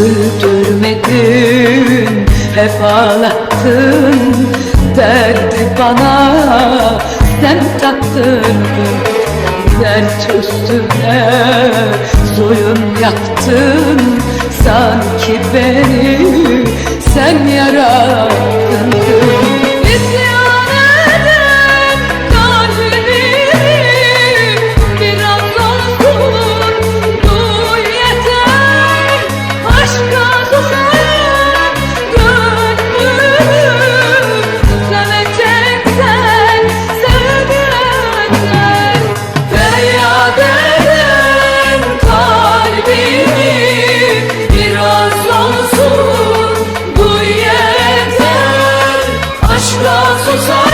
Güldürmedin hep ağlattın Derdi bana sen taktırdın Dert üstüne zulüm yaptın Sanki ben 보소